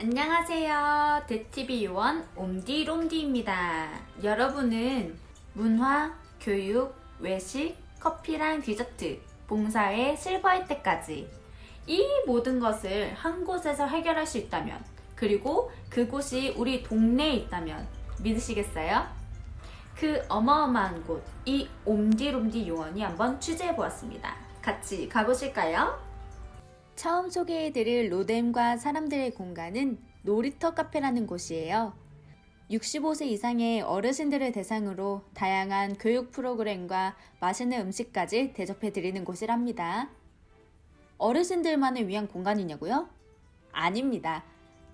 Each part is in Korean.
안녕하세요. 대TV 요원 옴디롬디입니다. 여러분은 문화, 교육, 외식, 커피랑 디저트, 봉사에 실버할 때까지 이 모든 것을 한 곳에서 해결할 수 있다면 그리고 그곳이 우리 동네에 있다면 믿으시겠어요? 그 어마어마한 곳, 이 옴디롬디 요원이 한번 취재해 보았습니다. 같이 가보실까요? 처음 소개해드릴 로뎀과 사람들의 공간은 놀이터 카페라는 곳이에요. 65세 이상의 어르신들을 대상으로 다양한 교육 프로그램과 맛있는 음식까지 대접해드리는 곳이랍니다. 어르신들만을 위한 공간이냐고요? 아닙니다.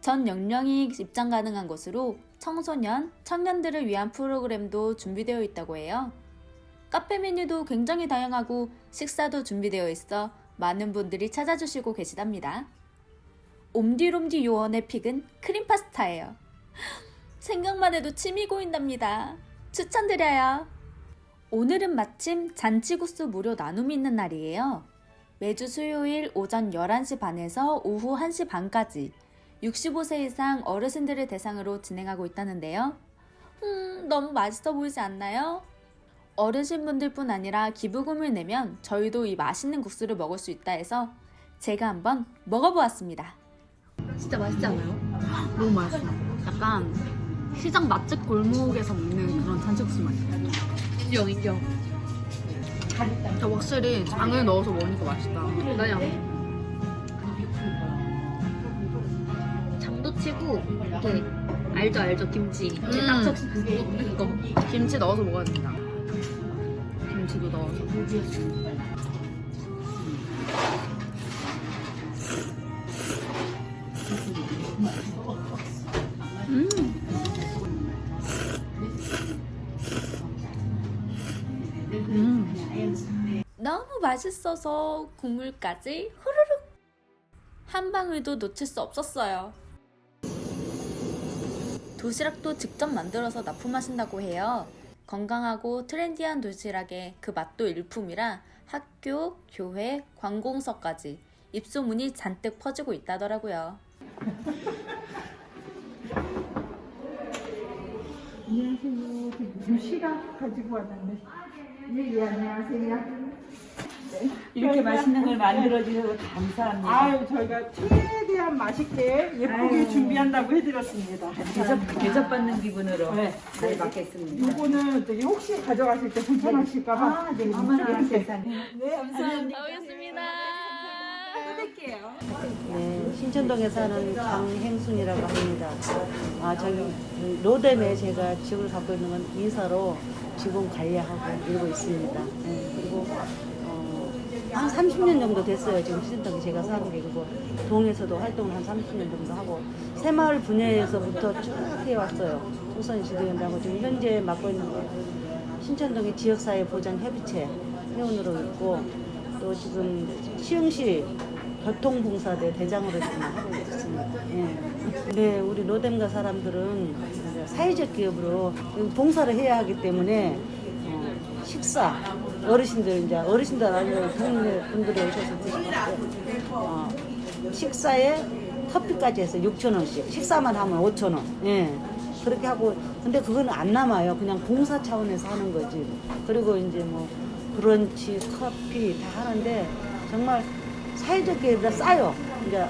전 연령이 입장 가능한 곳으로 청소년, 청년들을 위한 프로그램도 준비되어 있다고 해요. 카페 메뉴도 굉장히 다양하고 식사도 준비되어 있어 많은 분들이 찾아주시고 계시답니다. 옴디롬디 요원의 픽은 크림 파스타예요. 생각만 해도 침이 고인답니다. 추천드려요. 오늘은 마침 잔치국수 무료 나눔이 있는 날이에요. 매주 수요일 오전 11시 반에서 오후 1시 반까지 65세 이상 어르신들을 대상으로 진행하고 있다는데요. 음, 너무 맛있어 보이지 않나요? 어르신분들뿐 아니라 기부금을 내면 저희도 이 맛있는 국수를 먹을 수 있다 해서 제가 한번 먹어보았습니다. 진짜 맛있지 않아요? 너무 맛있어. 약간 시장 맛집 골목에서 먹는 그런 잔치국수 맛이야. 인정, 인정. 저 확실히 장을 넣어서 먹으니까 맛있다. 그냥 장도 치고 이렇게 알죠, 알죠, 김치. 음. 딱 섞- 이거 김치 넣어서 먹어야 된다. 김치도 넣어서. 음. 음. 너무 맛있어서 국물까지 후루룩 한 방울도 놓칠 수 없었어요. 도시락도 직접 만들어서 납품하신다고 해요. 건강하고 트렌디한 도시락에 그 맛도 일품이라 학교, 교회, 관공서까지 입소문이 잔뜩 퍼지고 있다더라고요. 안녕하세요. 도시락 가지고 왔는데. 예, 예, 안녕하세요. 이렇게 저희가- 맛있는 걸 만들어 주셔서 감사합니다. 아유, 저희가 최대한 맛있게 예쁘게 아유. 준비한다고 해드렸습니다. 대접, 대접 받는 기분으로 네. 잘 받겠습니다. 요거는 저기 혹시 가져가실 때 불편하실까봐. 아, 네, 어머나 세상에. 네, 감사합니다. 가보겠습니다. 네, 신천동에 사는 강행순이라고 합니다. 아, 저기 로뎀에 제가 직을 갖고 있는 건 이사로 직원 관리하고 이러고 있습니다. 네, 그리고 어, 한 30년 정도 됐어요. 지금 신천동에 제가 사는 게 그리고 동에서도 활동을 한 30년 정도 하고 새마을 분야에서부터 쭉 해왔어요. 조선 지도연다고 지금 현재 맡고 있는 게 신천동의 지역사회 보장 협의체 회원으로 있고 또 지금 시흥시 교통봉사대 대장으로 지금 하고 있습니다. 예. 네, 우리 로뎀가 사람들은 사회적 기업으로 봉사를 해야 하기 때문에 어, 식사 어르신들 이제 어르신들 아니면 국민 분들이 오셔서 드시는데 어, 식사에 커피까지 해서 6천 원씩 식사만 하면 5천 원. 예. 그렇게 하고 근데 그거는 안 남아요. 그냥 봉사 차원에서 하는 거지. 그리고 이제 뭐 브런치, 커피 다 하는데 정말 사회적 기업이라 싸요. 이제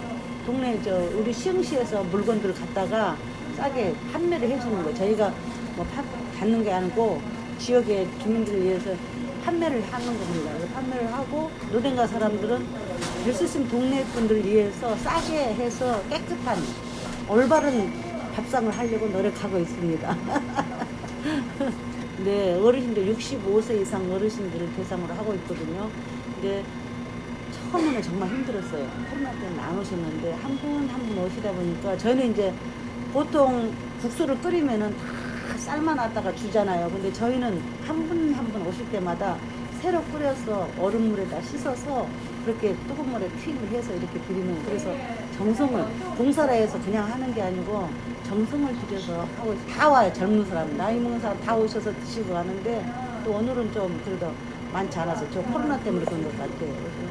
동네 저 우리 시흥시에서 물건들 을 갖다가 싸게 판매를 해주는 거예요. 저희가 뭐 파, 받는 게 아니고 지역의 주민들을 위해서 판매를 하는 겁니다. 판매를 하고 노den가 사람들은 있으면 동네 분들 위해서 싸게 해서 깨끗한 올바른 밥상을 하려고 노력하고 있습니다. 네, 어르신들 65세 이상 어르신들을 대상으로 하고 있거든요. 근데 처음에는 정말 힘들었어요. 코로나 때문에 안 오셨는데 한 분 한 분 오시다 보니까 저희는 이제 보통 국수를 끓이면은 다 왔다가 주잖아요. 근데 저희는 한 분 한 분 오실 때마다 새로 끓여서 얼음물에다 씻어서 그렇게 뜨거운 물에 튀김을 해서 이렇게 드리는 그래서 정성을 봉사라 해서 그냥 하는 게 아니고 정성을 들여서 하고 있- 다 와요 젊은 사람 나이 먹은 사람 다 오셔서 드시고 가는데 또 오늘은 좀 그래도 많지 않아서 저 코로나 때문에 그런 것 같아요.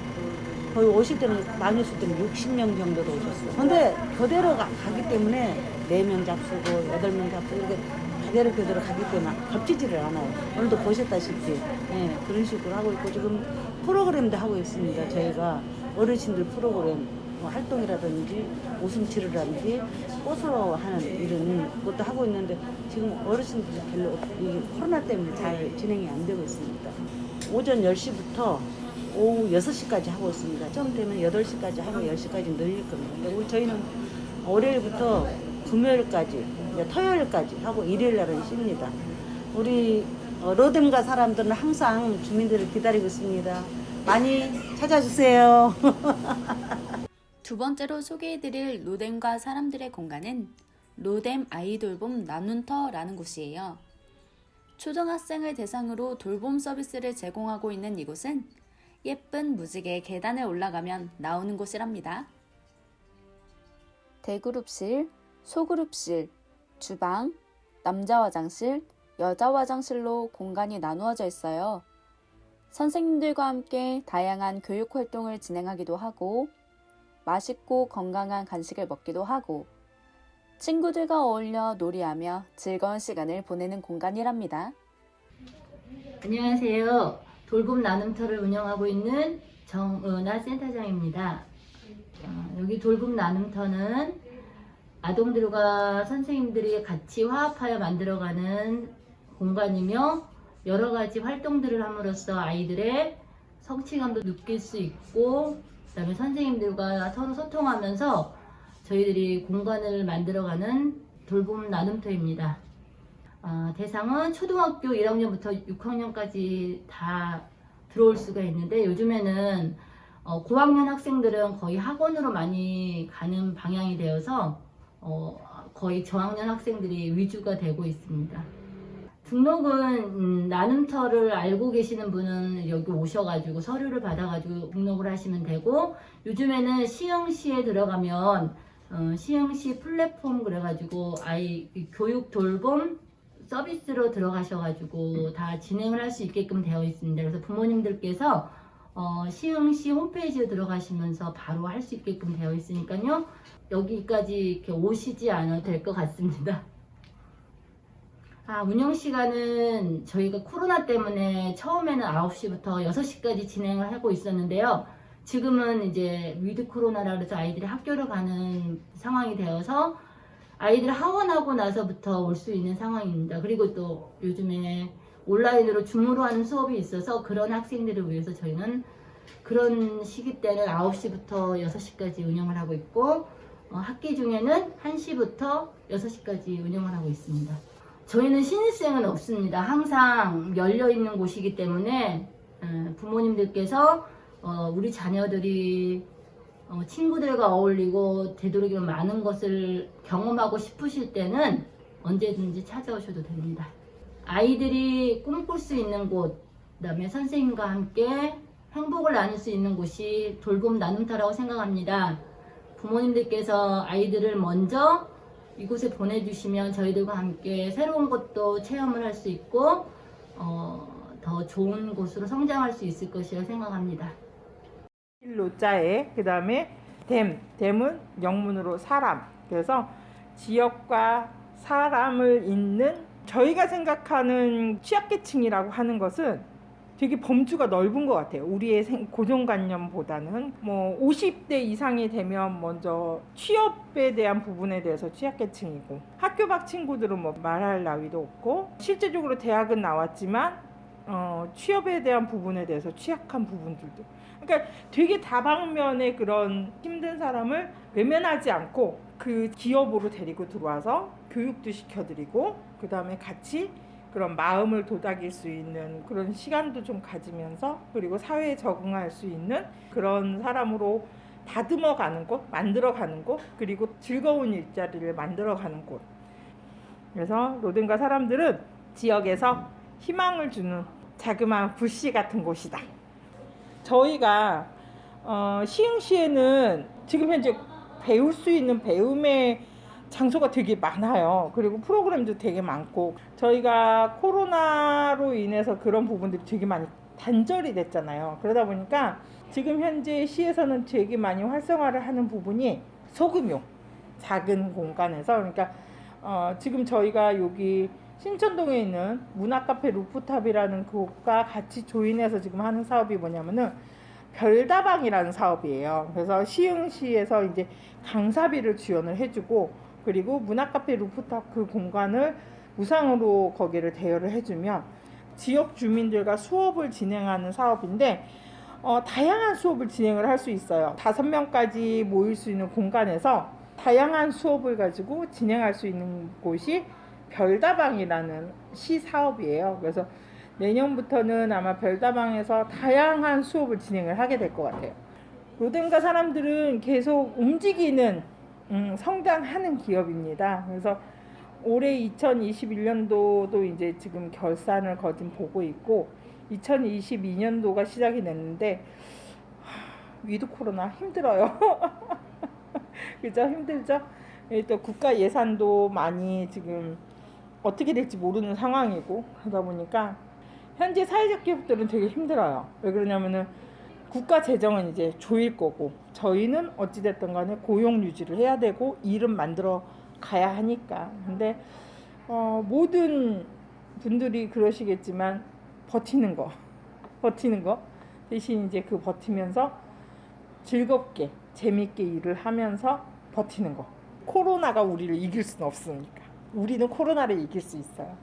거의 오실 때는 많이 오실 때는 60명 정도도 오셨어요. 근데 그대로 가, 기 때문에 4명 잡수고 8명 잡수고 이렇게 그대로 그대로 가기 때문에 겹치지를 않아요. 오늘도 보셨다시피 예, 그런 식으로 하고 있고 지금 프로그램도 하고 있습니다. 저희가 어르신들 프로그램 뭐 활동이라든지 웃음치료라든지 꽃으로 하는 이런 것도 하고 있는데 지금 어르신들이 별로 없- 이 코로나 때문에 잘 진행이 안 되고 있습니다. 오전 10시부터 오후 6시까지 하고 있습니다. 좀 되면 8시까지 하고 10시까지 늘릴 겁니다. 근데 우리 저희는 월요일부터 금요일까지, 이제 토요일까지 하고 일요일 날은 쉽니다. 우리 어, 로뎀가 사람들은 항상 주민들을 기다리고 있습니다. 많이 찾아주세요. 두 번째로 소개해드릴 로뎀과 사람들의 공간은 로뎀 아이돌봄 나눈터라는 곳이에요. 초등학생을 대상으로 돌봄 서비스를 제공하고 있는 이곳은 예쁜 무지개 계단을 올라가면 나오는 곳이랍니다. 대그룹실, 소그룹실, 주방, 남자 화장실, 여자 화장실로 공간이 나누어져 있어요. 선생님들과 함께 다양한 교육 활동을 진행하기도 하고, 맛있고 건강한 간식을 먹기도 하고, 친구들과 어울려 놀이하며 즐거운 시간을 보내는 공간이랍니다. 안녕하세요. 돌봄 나눔터를 운영하고 있는 정은아 센터장입니다. 어, 여기 돌봄 나눔터는 아동들과 선생님들이 같이 화합하여 만들어가는 공간이며 여러 가지 활동들을 함으로써 아이들의 성취감도 느낄 수 있고 그다음에 선생님들과 서로 소통하면서 저희들이 공간을 만들어가는 돌봄 나눔터입니다. 아, 대상은 초등학교 1학년부터 6학년까지 다 들어올 수가 있는데 요즘에는 어, 고학년 학생들은 거의 학원으로 많이 가는 방향이 되어서 어, 거의 저학년 학생들이 위주가 되고 있습니다. 등록은 음, 나눔터를 알고 계시는 분은 여기 오셔가지고 서류를 받아가지고 등록을 하시면 되고 요즘에는 시흥시에 들어가면 어, 시흥시 플랫폼 그래가지고 아이 교육 돌봄 서비스로 들어가셔가지고 다 진행을 할 수 있게끔 되어 있습니다. 그래서 부모님들께서 어, 시흥시 홈페이지에 들어가시면서 바로 할 수 있게끔 되어 있으니까요. 여기까지 이렇게 오시지 않아도 될 것 같습니다. 아, 운영 시간은 저희가 코로나 때문에 처음에는 9시부터 6시까지 진행을 하고 있었는데요. 지금은 이제 위드 코로나라 그래서 아이들이 학교를 가는 상황이 되어서 아이들 하원하고 나서부터 올 수 있는 상황입니다. 그리고 또 요즘에 온라인으로 줌으로 하는 수업이 있어서 그런 학생들을 위해서 저희는 그런 시기 때는 9시부터 6시까지 운영을 하고 있고 어, 학기 중에는 1시부터 6시까지 운영을 하고 있습니다. 저희는 신입생은 없습니다. 항상 열려 있는 곳이기 때문에 어, 부모님들께서 어, 우리 자녀들이 어, 친구들과 어울리고 되도록이면 많은 것을 경험하고 싶으실 때는 언제든지 찾아오셔도 됩니다. 아이들이 꿈꿀 수 있는 곳, 그 다음에 선생님과 함께 행복을 나눌 수 있는 곳이 돌봄 나눔터라고 생각합니다. 부모님들께서 아이들을 먼저 이곳에 보내주시면 저희들과 함께 새로운 것도 체험을 할 수 있고 어, 더 좋은 곳으로 성장할 수 있을 것이라 생각합니다. 일로자에 그 다음에 댐 댐은 영문으로 사람 그래서 지역과 사람을 잇는 저희가 생각하는 취약계층이라고 하는 것은 되게 범주가 넓은 것 같아요. 우리의 생- 고정관념보다는 뭐 50대 이상이 되면 먼저 취업에 대한 부분에 대해서 취약계층이고 학교 밖 친구들은 뭐 말할 나위도 없고 실제적으로 대학은 나왔지만 어, 취업에 대한 부분에 대해서 취약한 부분들도 그러니까 되게 다방면의 그런 힘든 사람을 외면하지 않고 그 기업으로 데리고 들어와서 교육도 시켜드리고 그 다음에 같이 그런 마음을 도닥일 수 있는 그런 시간도 좀 가지면서 그리고 사회에 적응할 수 있는 그런 사람으로 다듬어 가는 곳, 만들어 가는 곳, 그리고 즐거운 일자리를 만들어 가는 곳. 그래서 로든가 사람들은 지역에서 희망을 주는 자그마한 불씨 같은 곳이다. 저희가 어, 시흥시에는 지금 현재 배울 수 있는 배움의 장소가 되게 많아요. 그리고 프로그램도 되게 많고 저희가 코로나로 인해서 그런 부분들이 되게 많이 단절이 됐잖아요. 그러다 보니까 지금 현재 시에서는 되게 많이 활성화를 하는 부분이 소금용 작은 공간에서 그러니까 어, 지금 저희가 여기 신천동에 있는 문화카페 루프탑이라는 곳과 같이 조인해서 지금 하는 사업이 뭐냐면은 별다방이라는 사업이에요. 그래서 시흥시에서 이제 강사비를 지원을 해주고 그리고 문화카페 루프탑 그 공간을 무상으로 거기를 대여를 해주면 지역 주민들과 수업을 진행하는 사업인데 어, 다양한 수업을 진행을 할 수 있어요. 다섯 명까지 모일 수 있는 공간에서 다양한 수업을 가지고 진행할 수 있는 곳이 별다방이라는 시 사업이에요. 그래서 내년부터는 아마 별다방에서 다양한 수업을 진행을 하게 될 것 같아요. 로덴가 사람들은 계속 움직이는 음, 성장하는 기업입니다. 그래서 올해 2021년도도 이제 지금 결산을 거진 보고 있고 2022년도가 시작이 됐는데 하, 위드 코로나 힘들어요. 그죠? 힘들죠? 예, 또 국가 예산도 많이 지금 어떻게 될지 모르는 상황이고 그러다 보니까 현재 사회적 기업들은 되게 힘들어요. 왜 그러냐면은 국가 재정은 이제 조일 거고 저희는 어찌됐든 간에 고용 유지를 해야 되고 일은 만들어 가야 하니까. 근데 어, 모든 분들이 그러시겠지만 버티는 거, 버티는 거 대신 이제 그 버티면서 즐겁게 재밌게 일을 하면서 버티는 거. 코로나가 우리를 이길 수는 없으니까. 우리는 코로나를 이길 수 있어요.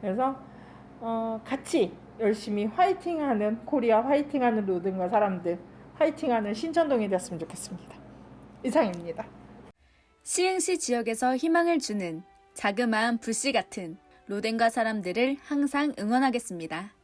그래서 어, 같이 열심히 화이팅하는 코리아 화이팅하는 로든과 사람들 화이팅하는 신천동이 됐으면 좋겠습니다. 이상입니다. 시흥시 지역에서 희망을 주는 자그마한 불씨 같은 로덴과 사람들을 항상 응원하겠습니다.